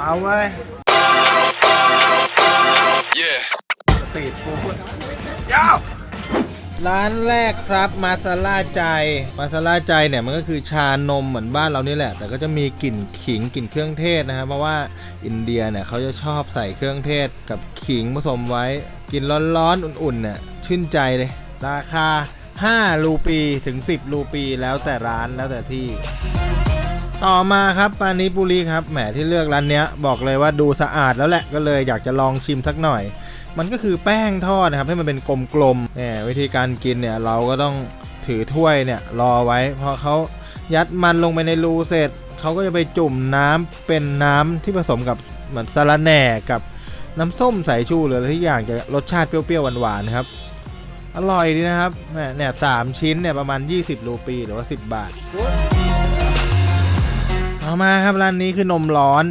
มาเว้ย Yeah. สตรีทฟู้ดยาว ร้านแรกครับมาซาล่าใจมาซาล่าใจเนี่ยมันก็คือชานมเหมือนบ้านเรานี่แหละ แต่ก็จะมีกลิ่นขิงกลิ่นเครื่องเทศนะครับเพราะว่าอินเดียเนี่ยเขาจะชอบใส่เครื่องเทศกับขิงผสมไว้กินร้อนๆอุ่นๆเนี่ยชื่นใจเลย ราคา 5 รูปีถึง 10 รูปีแล้วแต่ร้านแล้วแต่ที่ ต่อมาครับปานิปุรีครับแหมที่เลือกร้านเนี้ยบอกเลยว่าดูสะอาดแล้วแหละก็เลยอยากจะลองชิมสักหน่อย มันก็คือแป้งทอดนะครับให้มันเป็นกลมๆเนี่ยวิธีการกินเนี่ยเราก็ต้องถือถ้วยเนี่ยรอไว้พอเขายัดมันลงไปในรูเสร็จเขาก็จะไปจุ่มน้ำเป็นน้ำที่ผสมกับเหมือนสาระแหน่กับน้ำส้มสายชูหรืออะไรที่อย่างจะรสชาติเปรี้ยวๆหวานๆครับอร่อยดีนะครับเนี่ยสามชิ้นเนี่ยประมาณ 20รูปีหรือว่า 10 บาท เอามาครับร้านนี้คือนมร้อน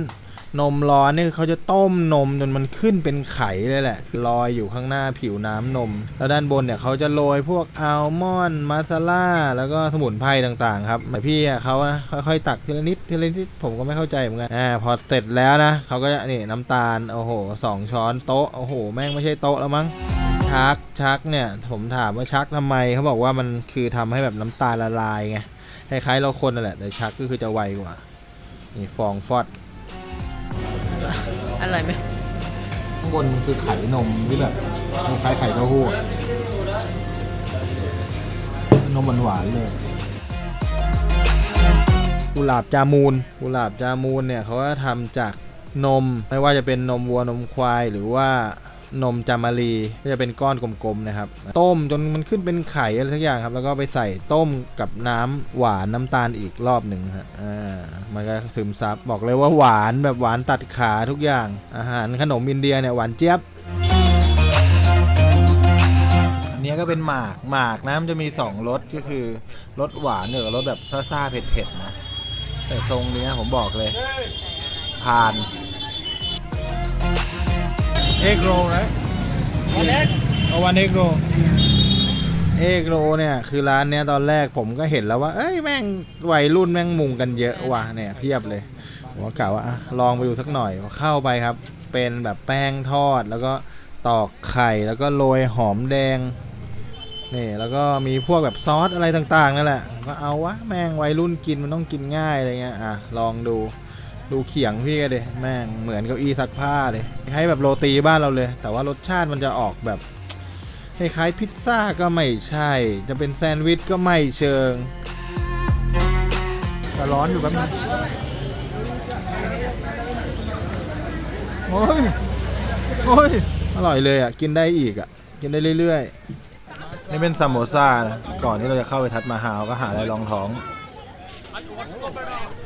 นมร้อนนี่เขาจะต้มนมจนมันขึ้นเป็นไข่เลยแหละคือลอยอยู่ข้างหน้าผิวน้ำนม แล้วด้านบนเนี่ยเขาจะโรยพวกอัลมอนด์มาซาล่าแล้วก็สมุนไพรต่างๆ ครับแต่พี่เขาอะค่อยๆตักทีละนิดทีละนิดผมก็ไม่เข้าใจเหมือนกันอ่าพอเสร็จแล้วนะเขาก็จะนี่น้ำตาลโอ้โหสองช้อนโต๊ะโอ้โห แม่งไม่ใช่โต๊ะแล้วมั้งชักชักเนี่ยผมถามว่าชักทำไมเขาบอกว่ามันคือทำให้แบบน้ำตาลละลายไงคล้ายๆเราคนนั่นแหละแต่ชักก็คือจะไวกว่า นี่ฟองฟอดอร่อยไหมข้างบนคือไข่นมที่แบบคล้ายๆไข่เต้าหู้อะนมหวานๆเลยกุหลาบจามูนกุหลาบจามูนเนี่ยเขาก็ทำจากนมไม่ว่าจะเป็นนมวัวนมควายหรือว่า นมจามารีก็จะเป็นก้อนกลมๆนะครับ ต้มจนมันขึ้นเป็นไข่อะไรทุกอย่างครับ แล้วก็ไปใส่ต้มกับน้ำหวานน้ำตาลอีกรอบหนึ่งฮะอ่ามันก็ซึมซับบอกเลยว่าหวานแบบหวานตัดขาทุกอย่าง อาหารขนมอินเดียเนี่ยหวานเจี๊ยบอันนี้ก็เป็นหมากหมากนะมันจะมี2รสก็คือรสหวานเหรือรสแบบซ่าๆเผ็ดๆนะแต่ทรงนี้ผมบอกเลยผ่าน เอกโรนะวันเอกเอาวันเอกโรเอกโรเนี่ยคือร้านเนี้ยตอนแรกผมก็เห็นแล้วว่า เอ้ยแม่งวัยรุ่นแม่งมุงกันเยอะว่ะเนี่ยเพียบเลยผมก็กล่าวว่าอะลองไปดูสักหน่อยพอเข้าไปครับ เป็นแบบแป้งทอดแล้วก็ตอกไข่แล้วก็โรยหอมแดงนี่แล้วก็มีพวกแบบซอสอะไรต่างๆนั่นแหละผมก็เอาวะแม่งวัยรุ่นกินมันต้องกินง่ายอะไรเงี้ยอะลองดู ดูเขียงพี่กันดิแม่งเหมือนเก้าอี้ซักผ้าเลยให้แบบโรตีบ้านเราเลย แต่ว่ารสชาติมันจะออกแบบคล้ายๆพิซซ่าก็ไม่ใช่ จะเป็นแซนด์วิชก็ไม่เชิงแต่ร้อนอยู่แป๊บนึงโอ้ยโอ้ยอร่อยเลยอะ กินได้อีกอะ กินได้เรื่อยๆ นี่เป็นซัมโมซ่านะก่อนที่เราจะเข้าไปทัดมาฮาวก็หาอะไรรองท้อง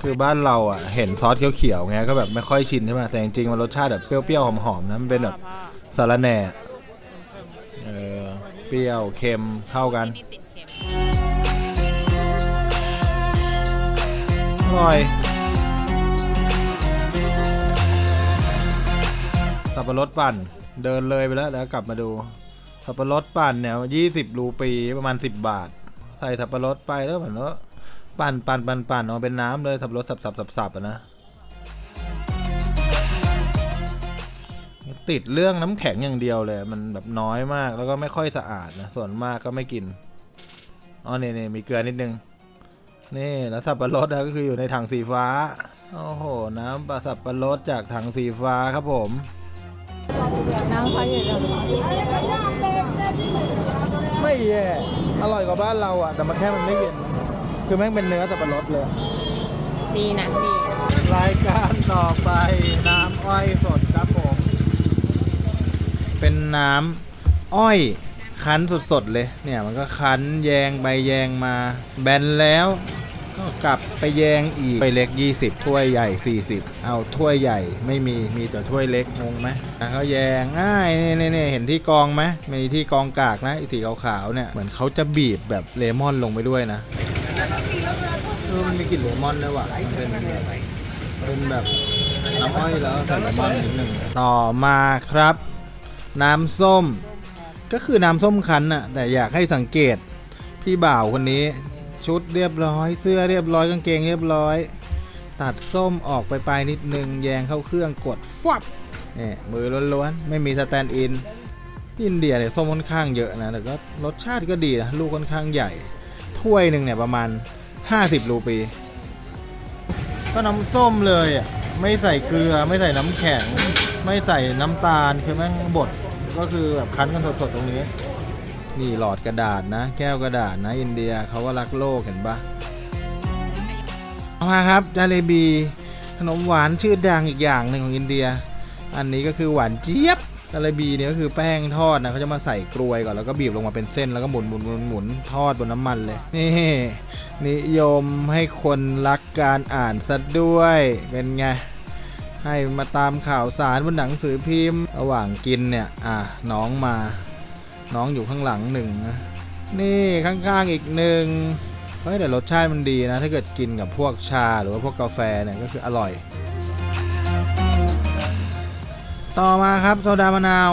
คือบ้านเราอะเห็นซอสเขียวๆไงก็แบบไม่ค่อยชินใช่ไหมแต่จริงๆมันรสชาติแบบเปรี้ยวๆหอมๆนะมันเป็นแบบสารแหน่เออเปรี้ยวเค็มเข้ากันอร่อยสับปะรดปั่นเดินเลยไปแล้วแล้วกลับมาดู สับปะรดปั่นเนี่ยยี่สิบรูปีประมาณ10บาท ใส่สับปะรดไปแล้วเหมือนว่า ปั่นปั่นปั่นปั่นออกมาเป็นน้ำเลยสับปะรดสับสับสับสับนะติดเรื่องน้ำแข็งอย่างเดียวเลย มันแบบน้อยมากแล้วก็ไม่ค่อยสะอาดนะส่วนมากก็ไม่กินอ๋อเนี่ยเนี่ยมีเกลือนิดนึงนี่แล้วสับปะรดอะก็คืออยู่ในถังสีฟ้าโอ้โห น้ำปลาสับปะรดจากถังสีฟ้าครับผมน้ำเขาอยู่ไม่แย่อร่อยกว่าบ้านเราอะแต่มันแค่มันไม่เย็น คือแม่งเป็นเนื้อสับปะรดเลย ดีนะดีรายการต่อไปน้ำอ้อยสดครับผม เป็นน้ำอ้อยคั้นสดๆเลย เนี่ยมันก็คั้นแยงไปแยงมา แบนแล้ว ก็กลับไปแยงอีกถ้วยเล็ก 20 ถ้วยใหญ่ 40 เอาถ้วยใหญ่ไม่มีมีแต่ถ้วยเล็กงงไหมอะเขาแยงง่ายนี่นี่เห็นที่กองไหมมีที่กองกากนะไอ้สีขาวๆเนี่ยเหมือนเขาจะบีบแบบเลมอนลงไปด้วยนะ เออมันมีกลิ่นเลมอนด้วยว่ะมันเป็นเป็นแบบน้ำอ้อยแล้วใส่เลมอนนิดนึงต่อมาครับ น้ำส้ม ก็คือน้ำส้มคั้นอะแต่อยากให้สังเกตพี่บ่าวคนนี้ชุดเรียบร้อย เสื้อเรียบร้อยกางเกงเรียบร้อย ตัดส้มออกไปปลายนิดนึงแยงเข้าเครื่องกดฟับนี่มือล้วนๆ ไม่มีสแตนด์อินอินเดียเนี่ยส้มค่อนข้างเยอะนะแต่ก็รสชาติก็ดีนะลูกค่อนข้างใหญ่ ถ้วยหนึ่งเนี่ยประมาณ 50 รูปี ก็น้ำส้มเลยอะไม่ใส่เกลือไม่ใส่น้ำแข็ง ไม่ใส่น้ำตาลคือแม่งบดก็คือแบบคั้นกันสดๆตรงนี้ นี่หลอดกระดาษนะ แก้วกระดาษนะ อินเดียเขาก็รักโลกเห็นปะเอามาครับจาเลบีขนมหวานชื่อดังอีกอย่างหนึ่งของอินเดีย อันนี้ก็คือหวานเจี๊ยบ จาเลบีเนี่ยก็คือแป้งทอดนะเขาจะมาใส่กลวยก่อนแล้วก็บีบลงมาเป็นเส้นแล้วก็หมุนหมุนหมุนหมุนทอดบนน้ำมันเลย นี่นิยมให้คนรักการอ่านซะด้วยเป็นไงให้มาตามข่าวสารบนหนังสือพิมพ์ ระหว่างกินเนี่ยอะน้องมา น้องอยู่ข้างหลังหนึ่งนะนี่ข้างๆอีกหนึ่งเฮ้ยแต่รสชาติมันดีนะ ถ้าเกิดกินกับพวกชาหรือว่าพวกกาแฟเนี่ยก็คืออร่อย ต่อมาครับโซดามะนาว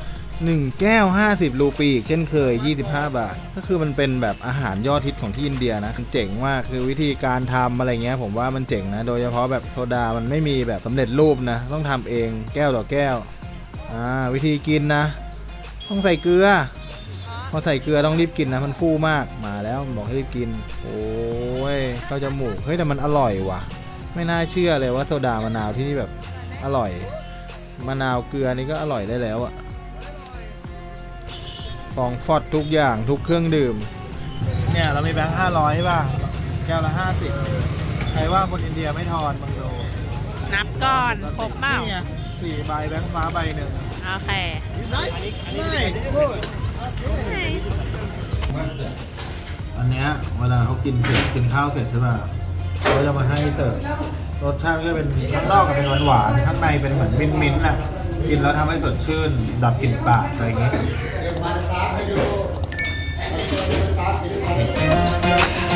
1 แก้ว 50 รูปีอีกเช่นเคย 25 บาท ก็คือมันเป็นแบบอาหารยอดฮิตของที่อินเดียนะเจ๋งมากคือวิธีการทำอะไรเงี้ยผมว่ามันเจ๋งนะ โดยเฉพาะแบบโซดามันไม่มีแบบสำเร็จรูปนะ ต้องทำเองแก้วต่อแก้วอ่าวิธีกินนะ ต้องใส่เกลือพอใส่เกลือต้องรีบกินนะ มันฟูมากมาแล้วบอกให้รีบกิน โอ้ยเข้าจมูกเฮ้ยแต่มันอร่อยว่ะ ไม่น่าเชื่อเลยว่าโซดามะนาวที่นี่แบบอร่อย มะนาวเกลือนี่ก็อร่อยได้แล้วอะของฟอดทุกอย่างทุกเครื่องดื่ม เนี่ยเรามีแบงค์ห้าร้อยป่ะ แก้วละห้าสิบใครว่าคนอินเดียไม่ทอนบางโดนับก่อนครบเปล่านี่ไงสี่ใบแบงค์ฟ้าใบหนึ่งโอเคอันเนี้ยเวลาเขากินเสร็จกินข้าวเสร็จใช่ป่ะเขาจะมาให้เสิร์ฟ รสชาติก็เป็นข้างนอกก็เป็นหวานหวานๆข้างในเป็นเหมือนมิ้นมิ้นท์ๆน่ะกินแล้วทำให้สดชื่น ดับกลิ่นปากอะไรอย่างเงี้ย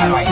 อร่อย